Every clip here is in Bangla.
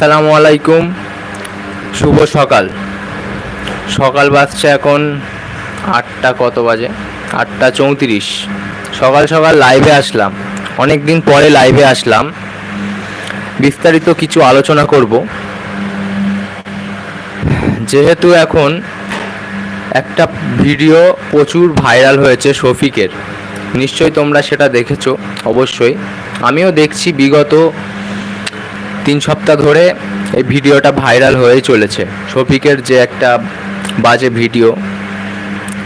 আসসালামু আলাইকুম। শুভ সকাল। সকাল বাজছে এখন আটটা কত বাজে? আটটা চৌত্রিশ। সকাল সকাল লাইভে আসলাম। অনেক দিন পরে লাইভে আসলাম। বিস্তারিত কিছু আলোচনা করব। যেহেতু এখন একটা ভিডিও প্রচুর ভাইরাল হয়েছে শফিকের। নিশ্চয়ই তোমরা সেটা দেখেছ, অবশ্যই। আমিও দেখছি বিগত তিন সপ্তাহ ধরে এই ভিডিওটা ভাইরাল হয়েই চলেছে। শফিকের যে একটা বাজে ভিডিও,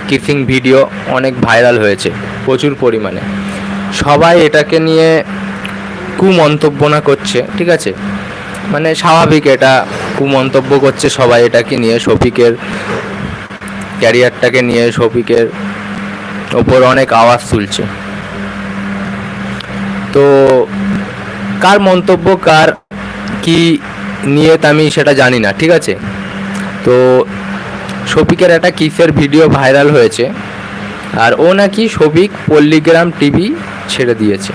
কিসিং ভিডিও অনেক ভাইরাল হয়েছে, প্রচুর পরিমাণে। সবাই এটাকে নিয়ে কুমন্তব্য না করছে, ঠিক আছে? মানে স্বাভাবিক এটা কুমন্তব্য করছে সবাই এটাকে নিয়ে, শফিকের ক্যারিয়ারটাকে নিয়ে, শফিকের ওপর অনেক আওয়াজ তুলছে। তো কার মন্তব্য, কার কি নিয়ে আমি সেটা জানি না, ঠিক আছে? তো শফিকের একটা কিসের ভিডিও ভাইরাল হয়েছে, আর ও নাকি শফিক পল্লিগ্রাম টিভি ছেড়ে দিয়েছে,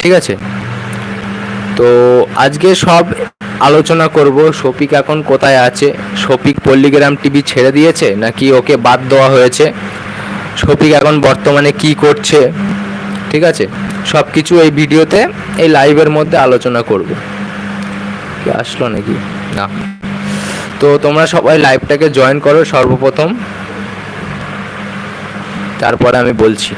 ঠিক আছে? তো আজকে সব আলোচনা করব শফিক এখন কোথায় আছে, শফিক পল্লিগ্রাম টিভি ছেড়ে দিয়েছে নাকি ওকে বাদ দেওয়া হয়েছে, শফিক এখন বর্তমানে কি করছে, ঠিক আছে? সব কিছু এই ভিডিওতে, এই লাইভের মধ্যে আলোচনা করব। কি আসলো নাকি? না। তো তোমরা সবাই লাইভটাকে জয়েন করো সর্বপ্রথম। তারপরে আমি বলছি।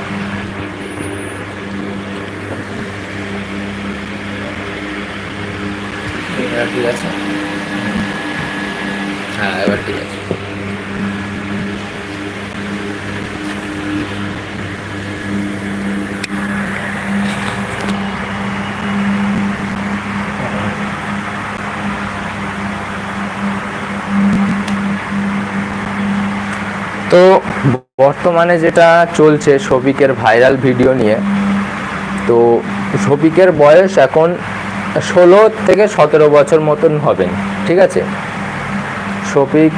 ঠিক আছে? হ্যাঁ এবার ঠিক আছে। তো বর্তমানে যেটা চলছে শফিকের ভাইরাল ভিডিও নিয়ে, তো শফিকের বয়স এখন ষোলো থেকে সতেরো বছর মতন হবেন ঠিক আছে? শফিক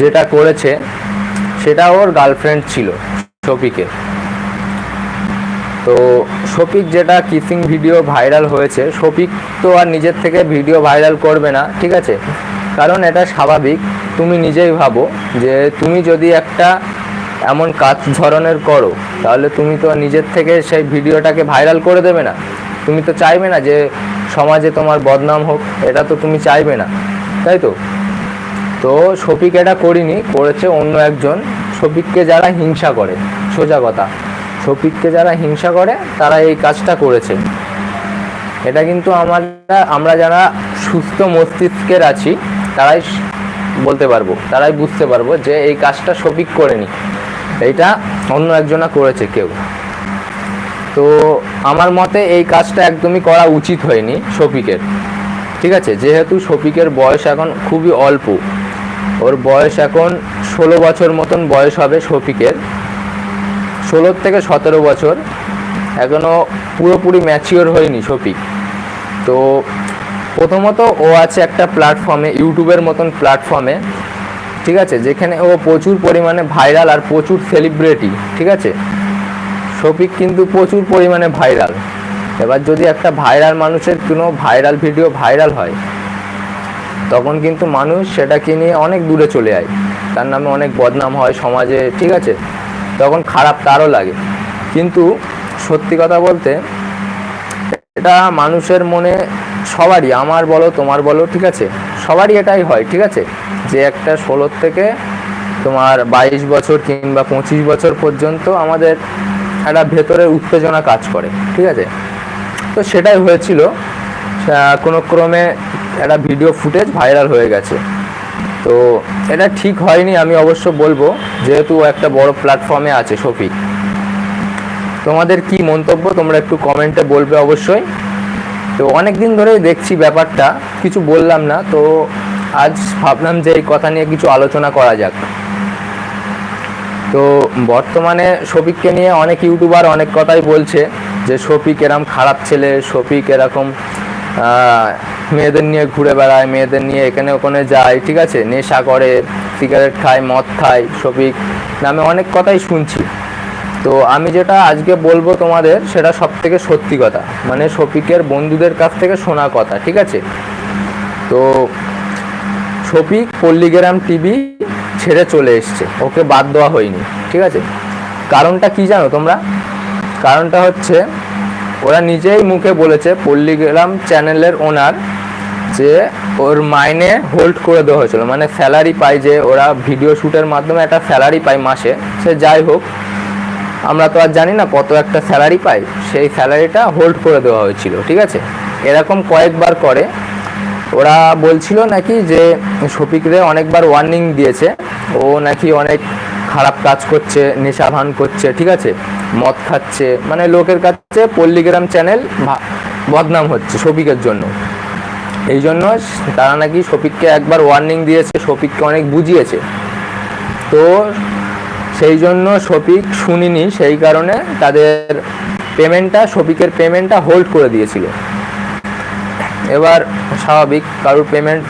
যেটা করেছে, সেটা ওর গার্লফ্রেন্ড ছিল শফিকের। তো শফিক যেটা কিসিং ভিডিও ভাইরাল হয়েছে, শফিক তো আর নিজের থেকে ভিডিও ভাইরাল করবে না, ঠিক আছে? কারণ এটা স্বাভাবিক, তুমি নিজেই ভাবো যে তুমি যদি একটা এমন কাজ ধরনের করো, তাহলে তুমি তো নিজের থেকে সেই ভিডিওটাকে ভাইরাল করে দেবে না। তুমি তো চাইবে না যে সমাজে তোমার বদনাম হোক, এটা তো তুমি চাইবে না, তাই তো? তো শফিক এটা করিনি, করেছে অন্য একজন। শফিককে যারা হিংসা করে, সোজা কথা, শফিককে যারা হিংসা করে, তারা এই কাজটা করেছে। এটা কিন্তু আমরা আমরা যারা সুস্থ মস্তিষ্কের আছি তারাই বলতে পারব, তারাই বুঝতে পারব যে এই কাজটা শফিক করেনি এইটা অন্য একজনা করেছে কেউ। তো আমার মতে এই কাজটা একদমই করা উচিত হয়নি শফিকের। ঠিক আছে? যেহেতু শফিকের বয়স এখন খুবই অল্প, ওর বয়স এখন ষোলো বছর মতন বয়স হবে শফিকের। ষোলো থেকে সতেরো বছর এখনও পুরোপুরি ম্যাচিওর হয়নি শফিক। তো প্রথমত ও আছে একটা প্ল্যাটফর্মে ইউটিউবের মতন প্ল্যাটফর্মে ঠিক আছে? যেখানে ও প্রচুর পরিমাণে ভাইরাল আর প্রচুর সেলিব্রিটি ঠিক আছে? শফিক কিন্তু প্রচুর পরিমাণে ভাইরাল এবার যদি একটা ভাইরাল মানুষের কোনো ভাইরাল ভিডিও ভাইরাল হয়, তখন কিন্তু মানুষ সেটাকে নিয়ে অনেক দূরে চলে যায়। তার নামে অনেক বদনাম হয় সমাজে, ঠিক আছে? তখন খারাপ তারও লাগে। কিন্তু সত্যি কথা বলতে, এটা মানুষের মনে সবারই, আমার বলো, তোমার বলো, ঠিক আছে? সবারই এটাই হয়, ঠিক আছে? যে একটা ষোলোর থেকে তোমার বাইশ বছর কিংবা পঁচিশ বছর পর্যন্ত আমাদের একটা ভেতরের উত্তেজনা কাজ করে, ঠিক আছে? তো সেটাই হয়েছিল। কোনো ক্রমে একটা ভিডিও ফুটেজ ভাইরাল হয়ে গেছে। তো এটা ঠিক হয়নি, আমি অবশ্য বলব, যেহেতু একটা বড় প্ল্যাটফর্মে আছে, শফিক। তোমাদের কি মন্তব্য, তোমরা একটু কমেন্টে বলবে অবশ্যই। তো অনেক দিন ধরেই দেখছি ব্যাপারটা, কিছু বললাম না, তো আজ ভাবলাম যে এই কথা নিয়ে কিছু আলোচনা করা যাক। তো বর্তমানে শফিককে নিয়ে অনেক ইউটিউবার অনেক কথাই বলছে যে শফিক এরকম খারাপ ছেলে, শফিক এরকম মেয়েদের নিয়ে ঘুরে বেড়ায়, মেয়েদের নিয়ে এখানে ওখানে যায়, ঠিক আছে? নেশা করে, সিগারেট খায়, মদ খায়, শফিক নামে অনেক কথাই শুনছি। তো আমি যেটা আজকে বলব তোমাদের, সেটা সব থেকে সত্যি কথা। মানে শফিকের বন্ধুদের কাছ থেকে শোনা কথা, ঠিক আছে? তো শফিক পল্লীগ্রাম টিভি ছেড়ে চলে এসছে, ওকে বাদ দেওয়া হয়নি, ঠিক আছে? কারণটা কি জানো তোমরা? কারণটা হচ্ছে, ওরা নিজেই মুখে বলেছে পল্লীগ্রাম চ্যানেলের ওনার যে ওর মাইনে হোল্ড করে দেওয়া হয়েছিল। মানে স্যালারি পায় যে ওরা ভিডিও শ্যুটের মাধ্যমে একটা স্যালারি পায় মাসে, সে যাই হোক আমরা তো আর জানি না কত একটা স্যালারি পাই। সেই স্যালারিটা হোল্ড করে দেওয়া হয়েছিল, ঠিক আছে? এরকম কয়েকবার করে। ওরা বলছিল নাকি যে শফিকরে অনেকবার ওয়ার্নিং দিয়েছে। ও নাকি অনেক খারাপ কাজ করছে নেশা ভান করছে, ঠিক আছে? মদ খাচ্ছে। মানে লোকের কাছে পল্লীগ্রাম চ্যানেল বদনাম হচ্ছে শফিকের জন্য। এই জন্য তারা নাকি শফিককে একবার ওয়ার্নিং দিয়েছে, শফিককে অনেক বুঝিয়েছে। তো সেই জন্য শফিক শুনিনি, সেই কারণে তাদের পেমেন্টটা শফিকের পেমেন্টটা হোল্ড করে দিয়েছিল। এবার স্বাভাবিক, কারোর পেমেন্ট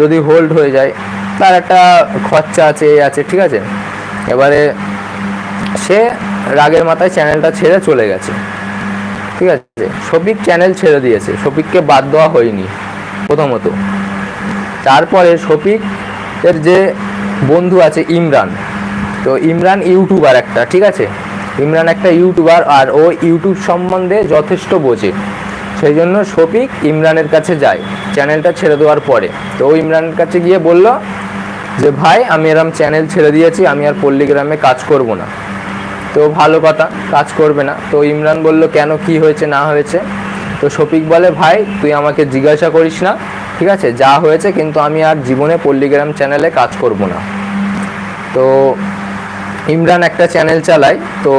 যদি হোল্ড হয়ে যায়, তার একটা খরচা আছে এই আছে, ঠিক আছে? এবারে সে রাগের মাথায় চ্যানেলটা ছেড়ে চলে গেছে। ঠিক আছে? শফিক চ্যানেল ছেড়ে দিয়েছে। শফিককে বাদ দেওয়া হয়নি, প্রথমত। তারপরে শফিকের যে বন্ধু আছে ইমরান তো ইমরান ইউটিউবার একটা, ঠিক আছে? ইমরান একটা ইউটিউবার আর ও ইউটিউব সম্বন্ধে যথেষ্ট বোঝে। সেই জন্য শফিক ইমরানের কাছে যায়, চ্যানেলটা ছেড়ে দেওয়ার পরে। তো ও ইমরানের কাছে গিয়ে বলল যে, ভাই, আমি এরম চ্যানেল ছেড়ে দিয়েছি, আমি আর পল্লীগ্রামে কাজ করব না। তো ভালো কথা, কাজ করবে না। তো ইমরান বলল, কেন, কি হয়েছে, না হয়েছে? তো শফিক বলে, ভাই, তুই আমাকে জিজ্ঞাসা করিস না, ঠিক আছে? যা হয়েছে, কিন্তু আমি আর জীবনে পল্লীগ্রাম চ্যানেলে কাজ করব না। তো ইমরান একটা চ্যানেল চালায়, তো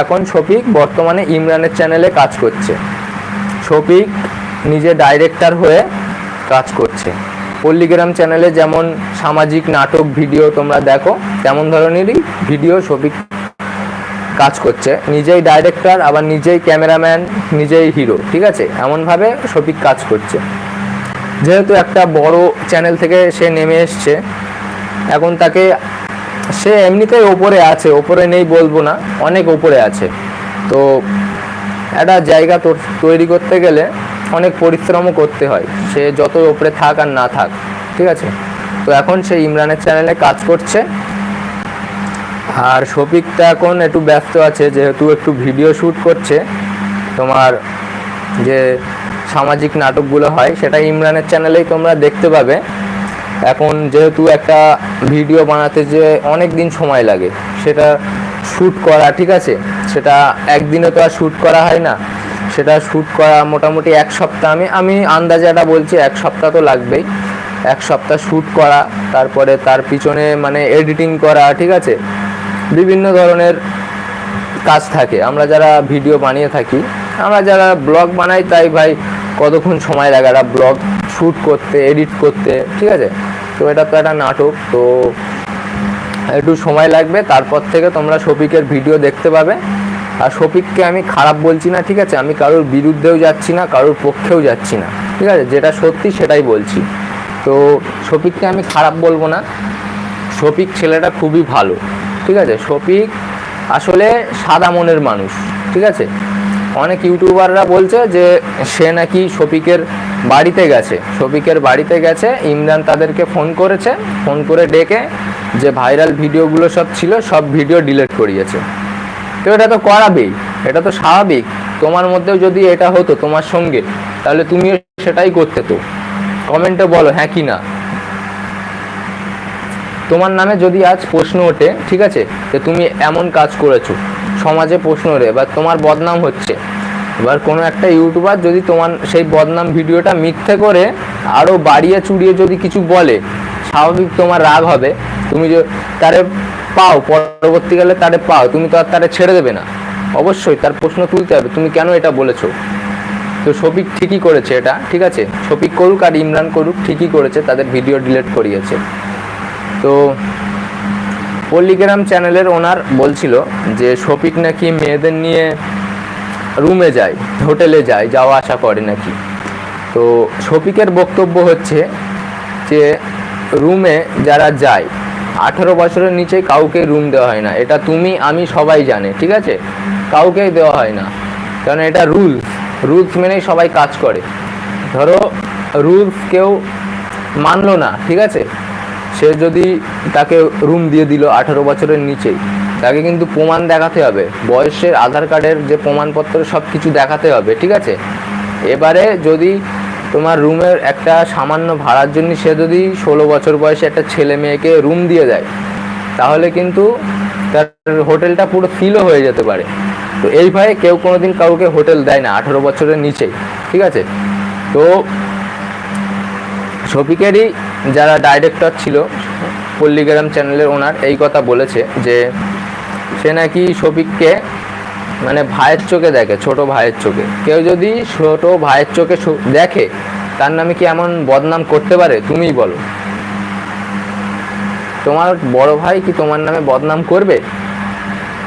এখন শফিক বর্তমানে ইমরানের চ্যানেলে কাজ করছে। শফিক নিজে ডাইরেক্টর হয়ে কাজ করছে। পল্লীগ্রাম চ্যানেলে যেমন সামাজিক নাটক ভিডিও তোমরা দেখো, তেমন ধরনেরই ভিডিও শফিক কাজ করছে। নিজেই ডাইরেক্টর আবার নিজেই ক্যামেরাম্যান নিজেই হিরো ঠিক আছে? এমনভাবে শফিক কাজ করছে। যেহেতু একটা বড় চ্যানেল থেকে সে নেমে এসছে, এখন তাকে সে এমনিতেই ওপরে আছে, ওপরে নেই বলব না, অনেক ওপরে আছে। তো একটা জায়গা তোর- করতে গেলে অনেক পরিশ্রমও করতে হয়, সে যত ওপরে থাক আর না থাক, ঠিক আছে? তো এখন সে ইমরানের চ্যানেলে কাজ করছে। আর শফিকটা এখন একটু ব্যস্ত আছে, যেহেতু একটু ভিডিও শ্যুট করছে, তোমার যে সামাজিক নাটকগুলো হয়, সেটা ইমরানের চ্যানেলেই তোমরা দেখতে পাবে। এখন যেহেতু একটা ভিডিও বানাতে যে অনেক দিন সময় লাগে, সেটা শ্যুট করা, ঠিক আছে? সেটা একদিনে তো আর শ্যুট করা হয় না। সেটা শ্যুট করা মোটামুটি এক সপ্তাহ, আমি আমি আন্দাজে এটা বলছি, এক সপ্তাহ তো লাগবেই। এক সপ্তাহ শ্যুট করা, তারপরে তার পিছনে মানে এডিটিং করা, ঠিক আছে? বিভিন্ন ধরনের কাজ থাকে। আমরা যারা ভিডিও বানিয়ে থাকি, আমরা যারা ব্লগ বানাই, তাই ভাই কতক্ষণ সময় লাগে একটা ব্লগ শ্যুট করতে এডিট করতে, ঠিক আছে? তো এটা তো একটা নাটক, তো একটু সময় লাগবে। তারপর থেকে তোমরা শফিকের ভিডিও দেখতে পাবে। আর শফিককে আমি খারাপ বলছি না, ঠিক আছে? আমি কারোর বিরুদ্ধেও যাচ্ছি না, কারোর পক্ষেও যাচ্ছি না, ঠিক আছে? যেটা সত্যি সেটাই বলছি। তো শফিককে আমি খারাপ বলব না। শফিক ছেলেটা খুবই ভালো, ঠিক আছে? শফিক আসলে সাদা মনের মানুষ, ঠিক আছে? অনেক ইউটিউবাররা বলছে যে সে নাকি শফিকের বাড়িতে গেছে, শফিকের বাড়িতে গেছে, ইমরান তাদেরকে ফোন করেছে ফোন করে ডেকে যে ভাইরাল ভিডিওগুলো সব ছিল, সব ভিডিও ডিলিট করিয়েছে। তো এটা তো করাবেই, এটা তো স্বাভাবিক। তোমার মধ্যেও যদি এটা হতো, তোমার সঙ্গে, তাহলে তুমিও সেটাই করতে তো। কমেন্টে বলো হ্যাঁ কি না? তোমার নামে যদি আজ প্রশ্ন ওঠে, ঠিক আছে? যে তুমি এমন কাজ করেছ, সমাজে প্রশ্ন ওঠে, বা তোমার বদনাম হচ্ছে এবার কোনো একটা ইউটিউবার যদি তোমার সেই বদনাম ভিডিওটা মিথ্যে করে আরও বাড়িয়ে চুড়িয়ে যদি কিছু বলে, স্বাভাবিক তোমার রাগ হবে। তুমি যে তারে পাও, পরবর্তীকালে তারে পাও, তুমি তো আর তারে ছেড়ে দেবে না। অবশ্যই তার প্রশ্ন তুলতে হবে, তুমি কেন এটা বলেছ? তো শফিক ঠিকই করেছে এটা, ঠিক আছে? শফিক করুক আর ইমরান করুক ঠিকই করেছে, তাদের ভিডিও ডিলিট করিয়েছে। তো পল্লীগ্রাম চ্যানেলের ওনার বলছিল যে, শফিক নাকি মেয়েদের নিয়ে রুমে যায় হোটেলে যায় যাওয়া আসা করে নাকি? তো শফিকের বক্তব্য হচ্ছে যে, রুমে যারা যায়, আঠারো বছরের নিচে কাউকে রুম দেওয়া হয় না। এটা তুমি, আমি সবাই জানে, ঠিক আছে? কাউকেই দেওয়া হয় না। কারণ এটা রুলস। রুলস মেনেই সবাই কাজ করে। ধরো, রুলস কেউ মানলো না, ঠিক আছে? সে যদি তাকে রুম দিয়ে দিল আঠারো বছরের নিচেই। তাকে কিন্তু প্রমাণ দেখাতে হবে। বয়সের আধার কার্ডের যে প্রমাণপত্র সব কিছু দেখাতে হবে, ঠিক আছে? এবারে যদি তোমার রুমের একটা সামান্য ভাড়ার জন্য সে যদি ষোলো বছর বয়সে একটা ছেলে মেয়েকে রুম দিয়ে দেয়, তাহলে কিন্তু তার হোটেলটা পুরো ফিলও হয়ে যেতে পারে। তো এই ভয়ে কেউ কোনোদিন কাউকে হোটেল দেয় না, আঠেরো বছরের নিচেই, ঠিক আছে? তো শফিকেরই যারা ডাইরেক্টর ছিল, পল্লীগ্রাম চ্যানেলের ওনার, এই কথা বলেছে যে সে নাকি শফিককে মানে ভাইয়ের চোখে দেখে, ছোট ভাইয়ের চোখে। কেউ যদি ছোট ভাইয়ের চোখে দেখে, তার নামে কি এমন বদনাম করতে পারে? তুমিই বলো। তোমার বড় ভাই কি তোমার নামে বদনাম করবে?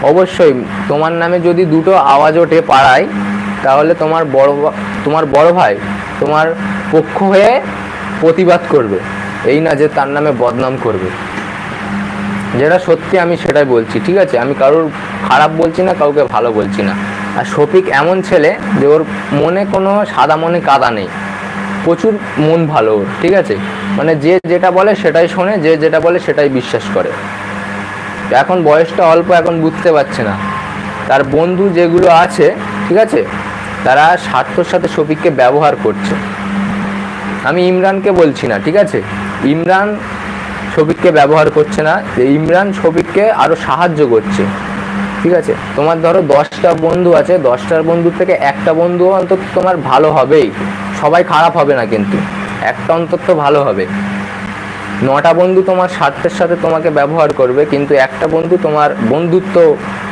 অবশ্যই, তোমার নামে যদি দুটো আওয়াজ ওঠে পাড়ায়, তাহলে তোমার বড় তোমার বড় ভাই তোমার পক্ষ হয়ে প্রতিবাদ করবে। এই না যে তার নামে বদনাম করবে। যেটা সত্যি আমি সেটাই বলছি, ঠিক আছে? আমি কারোর খারাপ বলছি না, কাউকে ভালো বলছি না। আর শফিক এমন ছেলে যে ওর মনে কোনো সাদা মনে কাদা নেই। প্রচুর মন ভালো ওর, ঠিক আছে? মানে যে যেটা বলে সেটাই শোনে, যে যেটা বলে সেটাই বিশ্বাস করে। এখন বয়সটা অল্প, এখন বুঝতে পারছে না। তার বন্ধু যেগুলো আছে, ঠিক আছে? তারা স্বার্থর সাথে শফিককে ব্যবহার করছে। আমি ইমরানকে বলছি না, ঠিক আছে? ইমরান শফিককে ব্যবহার করছে না, যে ইমরান শফিককে আরও সাহায্য করছে। ঠিক আছে? তোমার ধরো দশটা বন্ধু আছে, দশটার বন্ধুর থেকে একটা বন্ধু অন্তত তোমার ভালো হবেই। সবাই খারাপ হবে না কিন্তু, একটা অন্তত ভালো হবে। নটা বন্ধু তোমার স্বার্থের সাথে তোমাকে ব্যবহার করবে, কিন্তু একটা বন্ধু তোমার বন্ধুত্ব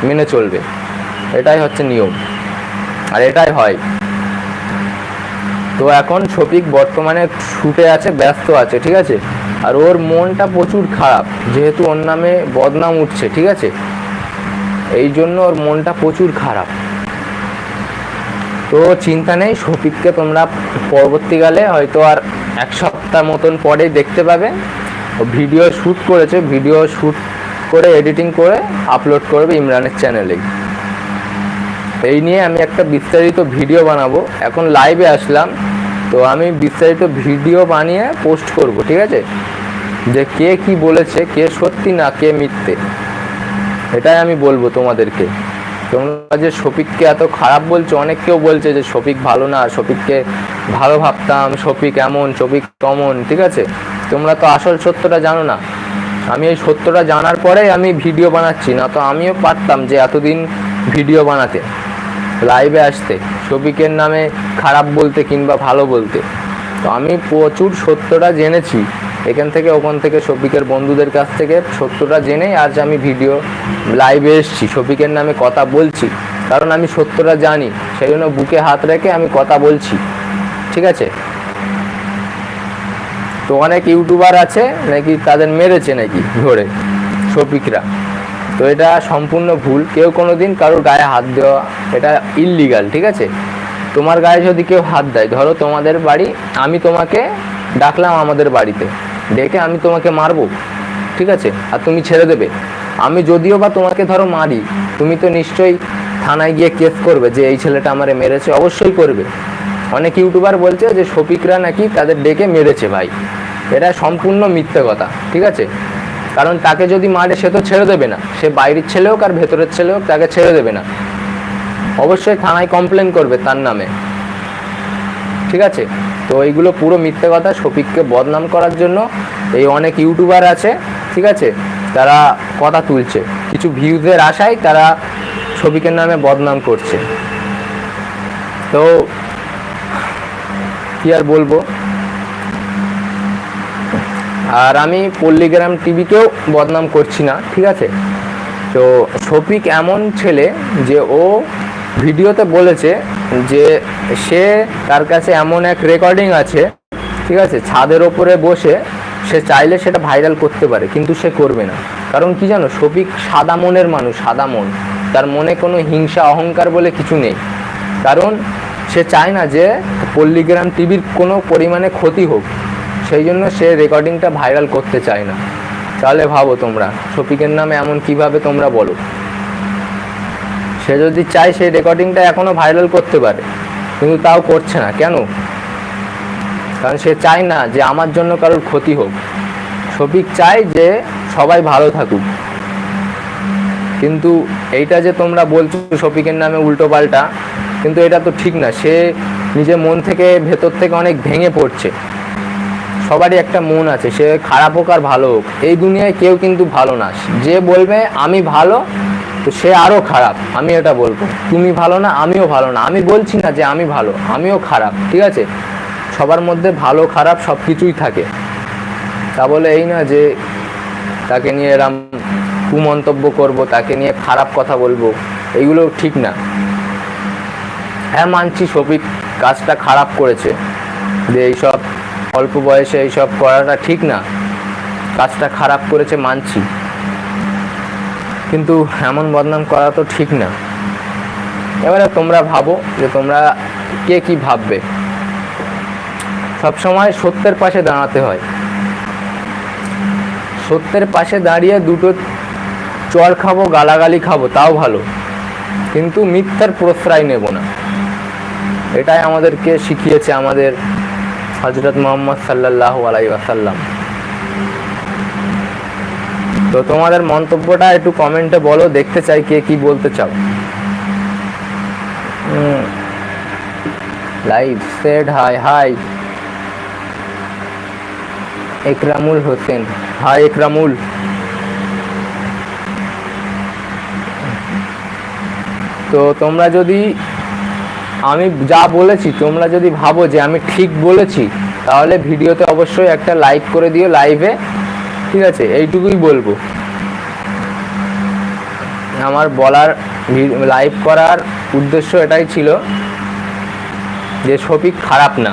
মেনে চলবে। এটাই হচ্ছে নিয়ম, আর এটাই হয়। তো এখন শফিক বর্তমানে শুটে আছে, ব্যস্ত আছে, ঠিক আছে? আর ওর মনটা প্রচুর খারাপ, যেহেতু ওর নামে বদনাম উঠছে, ঠিক আছে? এই জন্য ওর মনটা প্রচুর খারাপ। তো চিন্তা নেই শফিককে তোমরা পরবর্তীকালে হয়তো আর এক সপ্তাহ মতন পরেই দেখতে পাবে। ভিডিও শ্যুট করেছে, ভিডিও শ্যুট করে, এডিটিং করে আপলোড করবে ইমরানের চ্যানেলেই এই নিয়ে আমি একটা বিস্তারিত ভিডিও বানাবো। এখন লাইভে আসলাম। তো আমি বিস্তারিত ভিডিও বানিয়ে পোস্ট করব, ঠিক আছে? যে কে কি বলেছে, কে সত্যি না কে মিথ্যে, এটাই আমি বলব তোমাদেরকে। তোমরা যে শফিককে এত খারাপ বলছো অনেক কেউ বলছে যে শফিক ভালো না, শফিককে ভালো ভাবতাম, শফিক এমন, শফিক কমন ঠিক আছে? তোমরা তো আসল সত্যটা জানো না। আমি এই সত্যটা জানার পরেই আমি ভিডিও বানাচ্ছি, না তো আমিও পারতাম যে এতদিন ভিডিও বানাতে। লাইভে আসতে শফিকের নামে খারাপ বলতে কিংবা ভালো বলতে। তো আমি প্রচুর সত্যটা জেনেছি। এখান থেকে ওখান থেকে শফিকের বন্ধুদের কাছ থেকে সত্যটা জেনেই আজ আমি ভিডিও লাইভে এসেছি। শফিকের নামে কথা বলছি, কারণ আমি সত্যটা জানি। সেই জন্য বুকে হাত রেখে আমি কথা বলছি। ঠিক আছে? তো অনেক ইউটিউবার আছে, নাকি তাদের মেরেছে নাকি ধরে শফিকরা তো এটা সম্পূর্ণ ভুল। কেউ কোনো দিন কারোর গায়ে হাত দেওয়া এটা ইললিগাল ঠিক আছে? তোমার গায়ে যদি কেউ হাত দেয়, ধরো তোমাদের বাড়ি, আমি তোমাকে ডাকলাম আমাদের বাড়িতে। ডেকে আমি তোমাকে মারবো, ঠিক আছে? আর তুমি ছেড়ে দেবে। আমি যদিও বা তোমাকে ধরো মারি, তুমি তো নিশ্চয়ই থানায় গিয়ে কেস করবে যে এই ছেলেটা আমারে মেরেছে, অবশ্যই করবে। অনেক ইউটিউবার বলছে যে শফিকরা নাকি তাদের ডেকে মেরেছে ভাই। এটা সম্পূর্ণ মিথ্যে কথা, ঠিক আছে? কারণ তাকে যদি মারে, সে তো ছেড়ে দেবে না। সে বাইরের ছেলে হোক আর ভেতরের ছেলে হোক, তাকে ছেড়ে দেবে না। অবশ্যই থানায় কমপ্লেন করবে তার নামে। ঠিক আছে? তো এইগুলো পুরো মিথ্যে কথা শফিককে বদনাম করার জন্য। এই অনেক ইউটিউবার আছে, ঠিক আছে? তারা কথা তুলছে। কিছু ভিউজের আশায় তারা শফিকের নামে বদনাম করছে। তো কি আর বলব? আর আমি পল্লীগ্রাম টিভিকেও বদনাম করছি না, ঠিক আছে? তো শফিক এমন ছেলে যে ও ভিডিওতে বলেছে যে সে তার কাছে এমন এক রেকর্ডিং আছে, ঠিক আছে? ছাদের ওপরে বসে সে চাইলে সেটা ভাইরাল করতে পারে, কিন্তু সে করবে না। কারণ কি জানো, শফিক সাদা মনের মানুষ, সাদা মন। তার মনে কোনো হিংসা, অহংকার বলে কিছু নেই। কারণ সে চায় না যে পল্লীগ্রাম টিভির কোনো পরিমাণে ক্ষতি হোক। সেই জন্য সে রেকর্ডিংটা ভাইরাল করতে চায় না। তাহলে ভাবো তোমরা, শফিকের নামে এমন কীভাবে তোমরা বলো? সে যদি চায় সেই রেকর্ডিংটা এখনও ভাইরাল করতে পারে, কিন্তু তাও করছে না। কেন? কারণ সে চায় না যে আমার জন্য কারোর ক্ষতি হোক। শফিক চায় যে সবাই ভালো থাকুক। কিন্তু এইটা যে তোমরা বলছো শফিকের নামে উল্টো পাল্টা, কিন্তু এটা তো ঠিক না। সে নিজের মন থেকে ভেতর থেকে অনেক ভেঙে পড়ছে। সবারই একটা মন আছে, সে খারাপ হোক আর ভালো হোক, এই দুনিয়ায় কেউ কিন্তু ভালো না। যে বলবে, আমি ভালো, তো সে আরও খারাপ, আমি এটা বলব। তুমি ভালো না, আমিও ভালো না। আমি বলছি না যে, আমি ভালো, আমিও খারাপ। ঠিক আছে? সবার মধ্যে ভালো, খারাপ সব কিছুই থাকে। তা বলে এই না যে, তাকে নিয়ে এরম কুমন্তব্য করব, তাকে নিয়ে খারাপ কথা বলব এইগুলো ঠিক না। হ্যাঁ মানছি, শফিক কাজটা খারাপ করেছে। যে এইসব অল্প বয়সে এইসব করাটা ঠিক না। কাজটা খারাপ করেছে মানছি। কিন্তু এমন বদনাম করা তো ঠিক না। এবারে তোমরা ভাবো যে তোমরা কে কি ভাববে। সবসময় সত্যের পাশে দাঁড়াতে হয়। সত্যের পাশে দাঁড়িয়ে দুটো চর খাব, গালাগালি খাব, তাও ভালো। কিন্তু মিথ্যার প্রশ্রয় নেব না। এটাই আমাদেরকে শিখিয়েছে আমাদের হজরত মোহাম্মদ সাল্লাহ আলাই আসাল্লাম তো তোমাদের মন্তব্যটা একটু কমেন্টে বলো, দেখতে চাই কে কি বলতে চাও। Live said hi hi Ekramul Hossain hi Ekramul. তো তোমরা যদি আমি যা বলেছি, তোমরা যদি ভাবো যে আমি ঠিক বলেছি, তাহলে ভিডিওতে অবশ্যই একটা লাইক করে দিও লাইভে। ঠিক আছে, এইটুকুই বলব। আমার বলার লাইভ করার উদ্দেশ্য এটাই ছিল যে শফিক খারাপ না,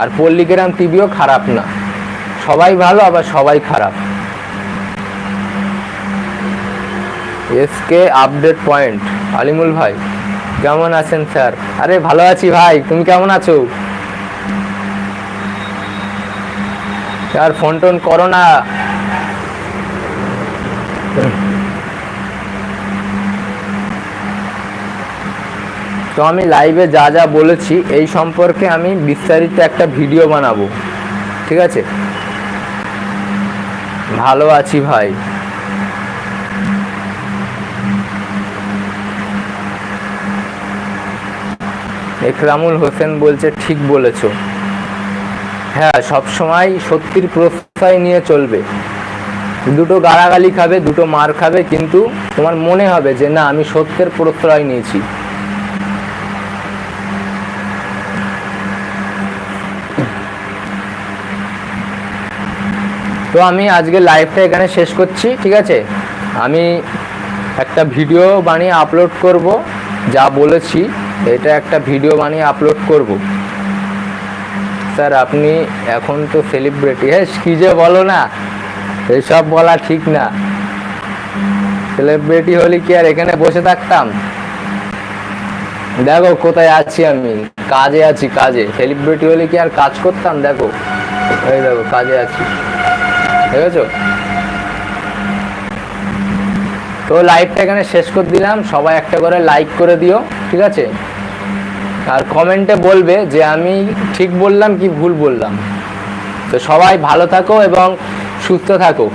আর পল্লিগ্রাম টিভিও খারাপ না। সবাই ভালো, আবার সবাই খারাপ। এসকে আপডেট পয়েন্ট, আলিমুল ভাই। কেমন আছেন স্যার? আরে ভালো আছি ভাই, তুমি কেমন আছো? আর ফোন টোন করো না। তো আমি লাইভে যা যা বলেছি, এই সম্পর্কে আমি বিস্তারিত একটা ভিডিও বানাবো। ঠিক আছে? ভালো আছি ভাই। একরামুল হোসেন বলছে, ঠিক বলেছ। হ্যাঁ সবসময় সত্যির প্রশ্রয় নিয়ে চলবে। দুটো গালাগালি খাবে, দুটো মার খাবে, কিন্তু তোমার মনে হবে যে, না, আমি সত্যের প্রশ্রয় নিয়েছি। তো আমি আজকে লাইভটা এখানে শেষ করছি, ঠিক আছে? আমি একটা ভিডিও বানিয়ে আপলোড করব, যা বলেছি। এটা একটা ভিডিও বানিয়ে আপলোড করব। স্যার, আপনি এখন তো সেলিব্রিটি হ্যাঁ কী যে বলো না, এসব বলা ঠিক না। সেলিব্রিটি হলে কি আর এখানে বসে থাকতাম? দেখো, কোথায় আছি আমি? কাজে আছি, কাজে। সেলিব্রিটি হলে কি আর কাজ করতাম? দেখো। এই দেখো, কাজে আছি। ঠিক আছে তো লাইভটা এখানে শেষ করে দিলাম। সবাই একটা করে লাইক করে দিও, ঠিক আছে? আর কমেন্টে বলবে যে আমি ঠিক বললাম কি ভুল বললাম। তো সবাই ভালো থাকো এবং সুস্থ থাকো।